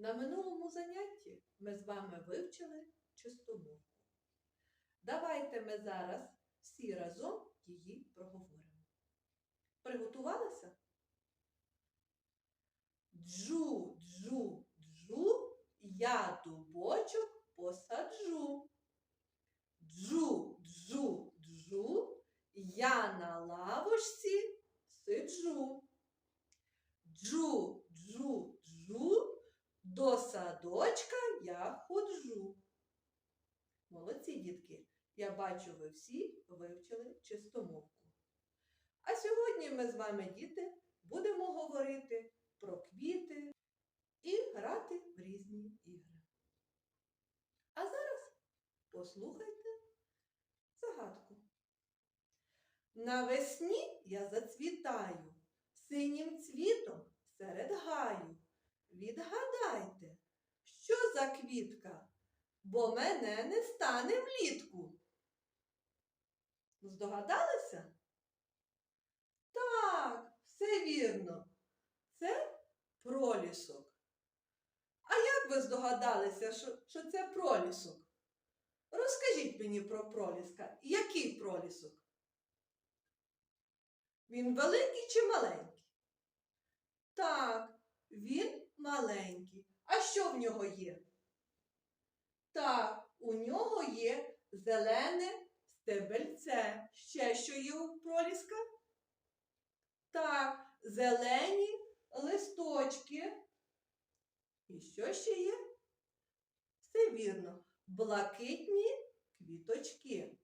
На минулому занятті ми з вами вивчили чистомовку. Давайте ми зараз всі разом її проговоримо. Приготувалися? Джу, джу, джу, я дубочок посаджу. Джу, джу, джу, я на лавочці сиджу. Джу, садочка я ходжу. Молодці, дітки! Я бачу, ви всі вивчили чистомовку. А сьогодні ми з вами, діти, будемо говорити про квіти і грати в різні ігри. А зараз послухайте загадку. Навесні я зацвітаю синім цвітом серед гаю. Відгадайте, що за квітка, бо мене не стане влітку. Здогадалися? Так, все вірно. Це пролісок. А як ви здогадалися, що, що це пролісок? Розкажіть мені про проліска. Який пролісок? Він великий чи маленький? Так, він маленький. А що в нього є? Так, у нього є зелене стебельце. Ще що є у проліска? Так, зелені листочки. І що ще є? Все вірно, блакитні квіточки.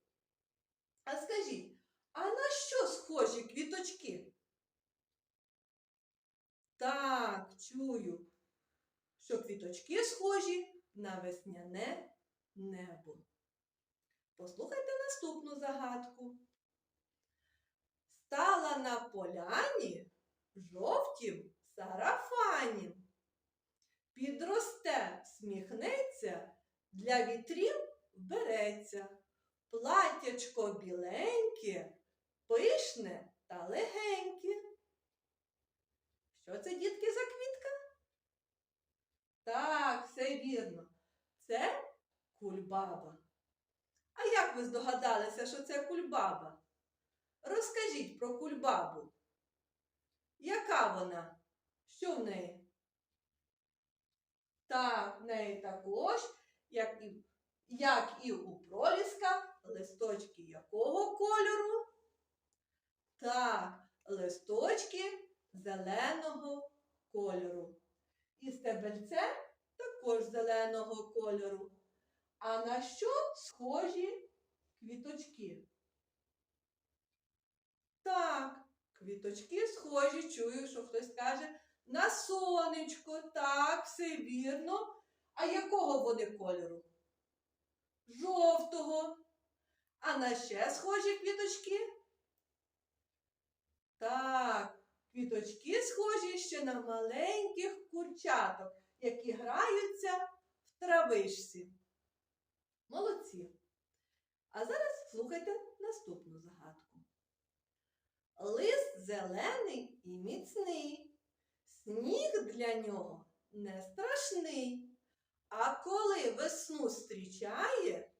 А скажіть, а на що схожі квіточки? Так, чую, що квіточки схожі на весняне небо. Послухайте наступну загадку. Стала на поляні жовтім сарафані. Підросте, сміхнеться, для вітрів береться. Платячко біленьке, пишне та легеньке. Що це, дітки, за квітка? Так, все вірно. Це кульбаба. А як ви здогадалися, що це кульбаба? Розкажіть про кульбабу. Яка вона? Що в неї? Так, в неї також, як і, як і у проліска, листочки якого кольору? Так, листочки зеленого кольору. І стебельце також зеленого кольору. А на що схожі квіточки? Так, квіточки схожі, чую, що хтось каже, на сонечко, так, все вірно. А якого вони кольору? Жовтого. А на ще схожі квіточки? Так, квіточки схожі ще на маленьких курчаток, які граються в травишці. Молодці. А зараз слухайте наступну загадку. Лист зелений і міцний, сніг для нього не страшний. А коли весну зустрічає,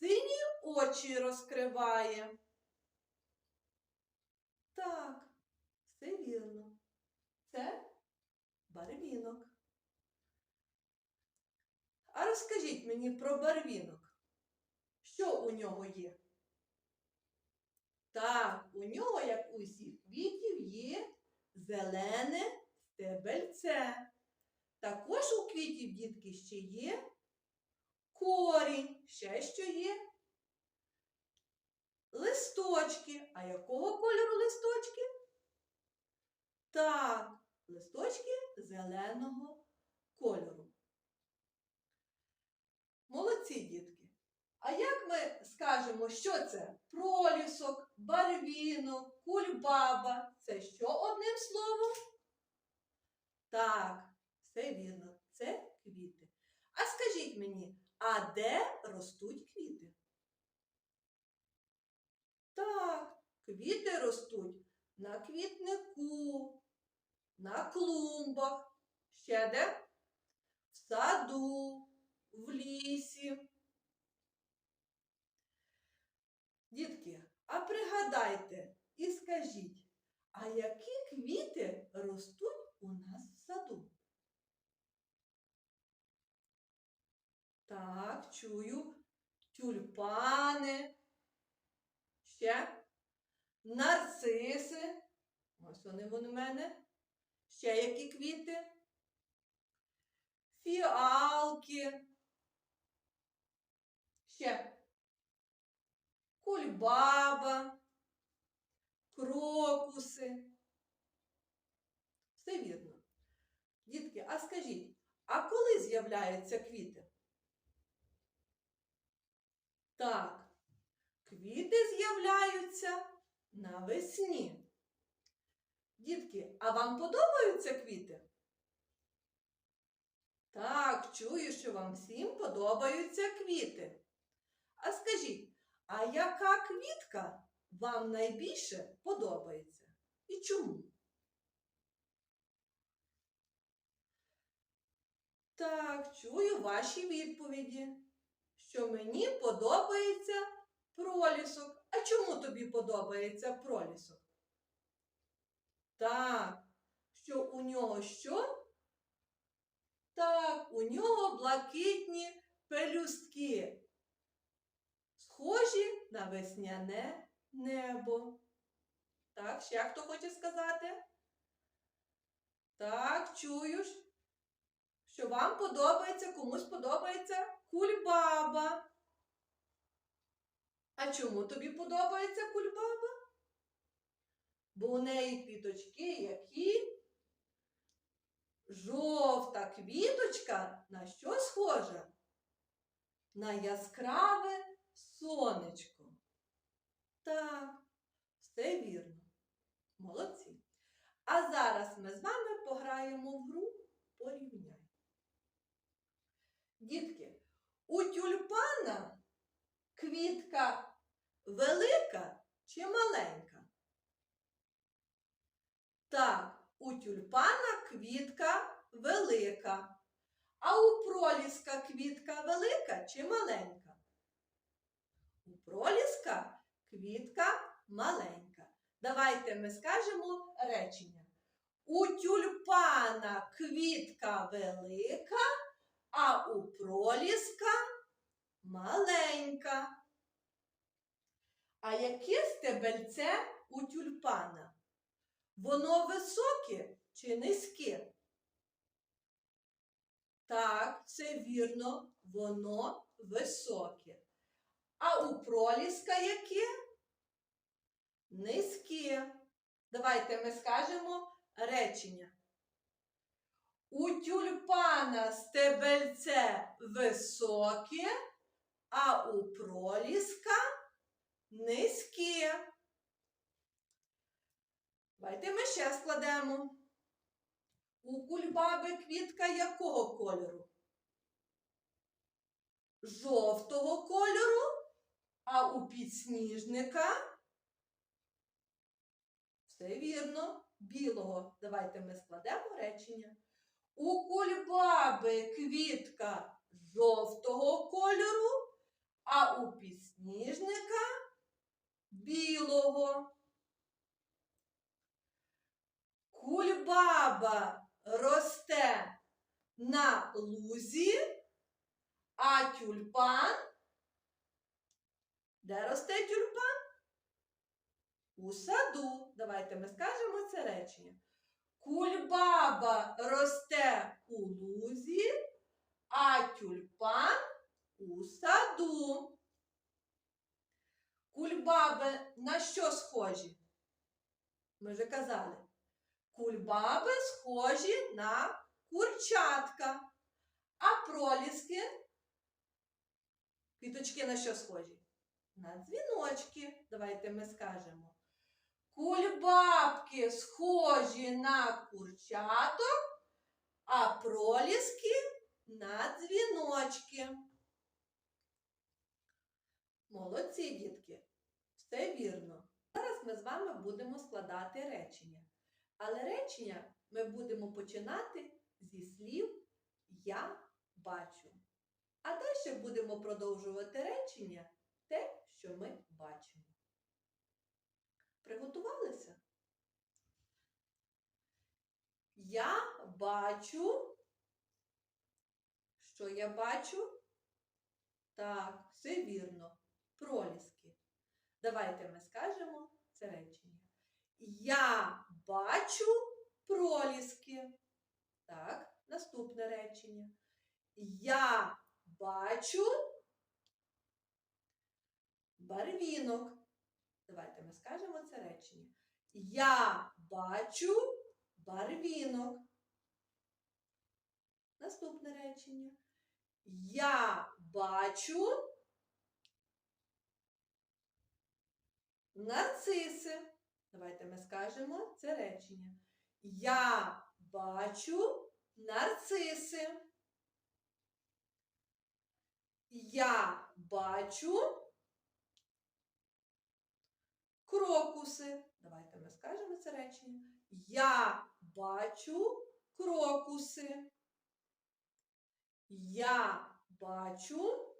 сині очі розкриває. Так, все вірно. Це барвінок. А розкажіть мені про барвінок. Що у нього є? Так, у нього, як у всіх квітів, є зелене стебельце. Також у квітів, дітки, ще є корінь, ще що є листочки. А якого кольору листочки? Так, листочки зеленого кольору. Молодці, дітки. А як ми скажемо, що це? Пролісок, барвінок, кульбаба. Це що одним словом? Так, все вірно, це квіти. А скажіть мені, а де ростуть квіти? Так, квіти ростуть на квітнику, на клумбах. Ще де? В саду, в лісі. Дітки, а пригадайте і скажіть, а які квіти ростуть у нас в саду? Так, чую. Тюльпани. Ще нарциси. Ось вони в мене. Ще які квіти? Фіалки. Ще кульбаба, крокуси. Все вірно. Дітки, а скажіть, а коли з'являються квіти? Так, квіти з'являються навесні. Дітки, а вам подобаються квіти? Так, чую, що вам всім подобаються квіти. А скажіть, а яка квітка вам найбільше подобається? І чому? Так, чую ваші відповіді, що мені подобається пролісок. А чому тобі подобається пролісок? Так, що у нього що? Так, у нього блакитні пелюстки, схожі на весняне небо. Так, ще хто хоче сказати? Так, чую, ж, що вам подобається, комусь подобається кульбаба. А чому тобі подобається кульбаба? Бо у неї квіточки, які жовта квіточка на що схожа? На яскраве сонечко. Так, все вірно. Молодці. А зараз ми з вами пограємо в гру порівняй. Дітки, у тюльпана квітка велика чи маленька? Так, у тюльпана квітка велика. А у проліска квітка велика чи маленька? У проліска квітка маленька. Давайте ми скажемо речення. У тюльпана квітка велика, а у проліска маленька. А яке стебельце у тюльпана? Воно високе чи низьке? Так, це вірно, воно високе. А у проліска яке? Низьке. Давайте ми скажемо речення. У тюльпана стебельце високе, а у проліска низьке. Давайте ми ще складемо. У кульбаби квітка якого кольору? Жовтого кольору, а у підсніжника все вірно, білого. Давайте ми складемо речення. У кульбаби квітка жовтого кольору, а у підсніжника білого. Кульбаба росте на лузі, а тюльпан. Де росте тюльпан? У саду. Давайте ми скажемо це речення. Кульбаба росте у лузі, а тюльпан у саду. Кульбаби на що схожі? Ми вже казали. Кульбаби схожі на курчатка. А проліски, квіточки на що схожі? На дзвіночки. Давайте ми скажемо. Кульбабки схожі на курчаток, а проліски на дзвіночки. Молодці, дітки. Все вірно. Зараз ми з вами будемо складати речення. Але речення ми будемо починати зі слів я бачу. А далі будемо продовжувати речення те, що ми бачимо. Приготувалися? Я бачу. Що я бачу? Так, все вірно. Проліски. Давайте ми скажемо це речення. Я бачу проліски. Так, наступне речення. Я бачу барвінок. Давайте ми скажемо це речення. Я бачу барвінок. Наступне речення. Я бачу нарциси. Давайте ми скажемо це речення. Я бачу нарциси. Я бачу крокуси. Давайте ми скажемо це речення. Я бачу крокуси. Я бачу.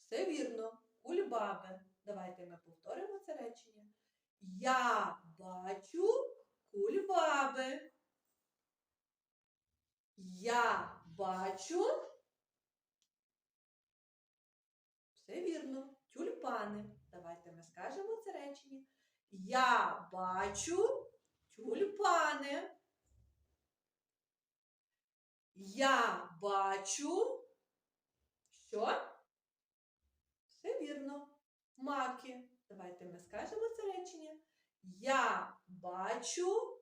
Все вірно. Кульбаби. Давайте ми повторимо це речення. Я бачу кульбаби. Я бачу. Все вірно. Тюльпани. Давайте ми скажемо це речення. Я бачу тюльпани. Я бачу. Що? Все вірно. Маки. Давайте ми скажемо це речення. Я бачу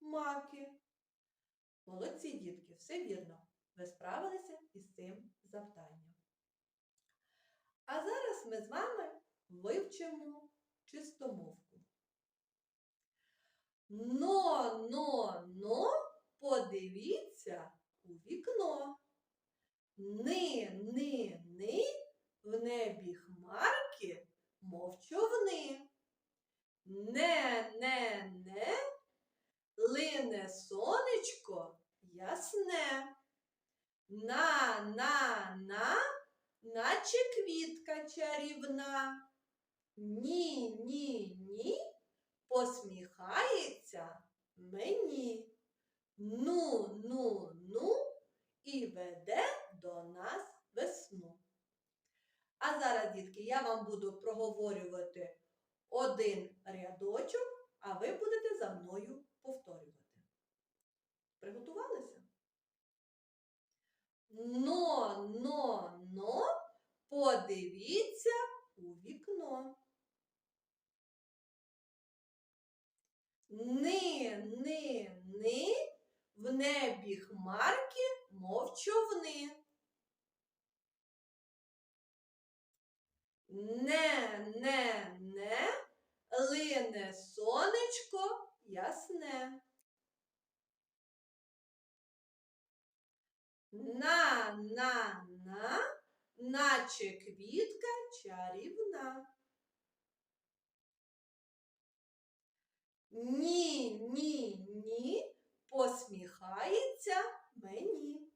маки. Молодці, дітки, все вірно. Ви справилися із цим завданням. А зараз ми з вами вивчимо чистомовку. Но, но, но, подивіться у вікно. Ни, ни, ни, в небі хмарки, мов човни. Не, не, не, лине сонечко ясне. На, на, на, наче квітка чарівна. Ні, ні, ні, посміхається мені. Ну, ну, ну, і веде до нас весну. А зараз, дітки, я вам буду проговорювати один рядочок, а ви будете за мною повторювати. Приготувалися? Но, но, но, подивіться у вікно. Ни, ни, ни, в небі хмарки, мов човни. Не, не, не, лине сонечко ясне. На, на, на, наче квітка чарівна. Ні, ні, ні, посміхається мені.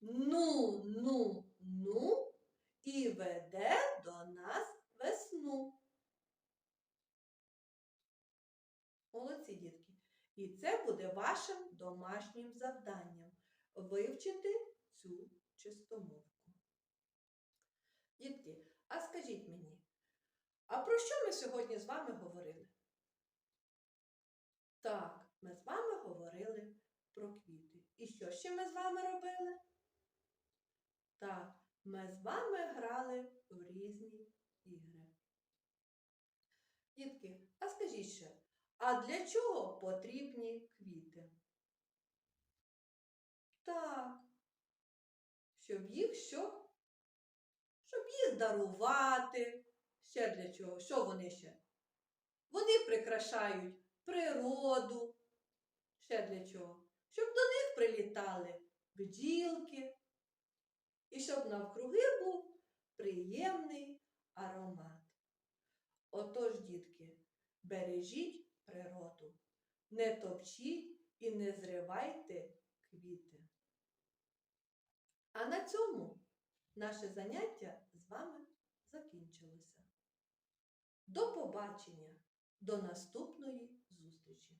Ну, ну, ну, і веде до нас весну. Молодці, дітки. І це буде вашим домашнім завданням вивчити цю чистомовку. Дітки, а скажіть мені, а про що ми сьогодні з вами говорили? Так, ми з вами говорили про квіти. І що ще ми з вами робили? Так, ми з вами грали в різні ігри. Дітки, а скажіть ще, а для чого потрібні квіти? Так, щоб їх що? Щоб їх дарувати. Ще для чого? Що вони ще? Вони прикрашають природу. Ще для чого? Щоб до них прилітали бджілки. І щоб навкруги був приємний аромат. Отож, дітки, бережіть природу, не топчіть і не зривайте квіти. А на цьому наше заняття з вами закінчилося. До побачення, до наступної зустрічі!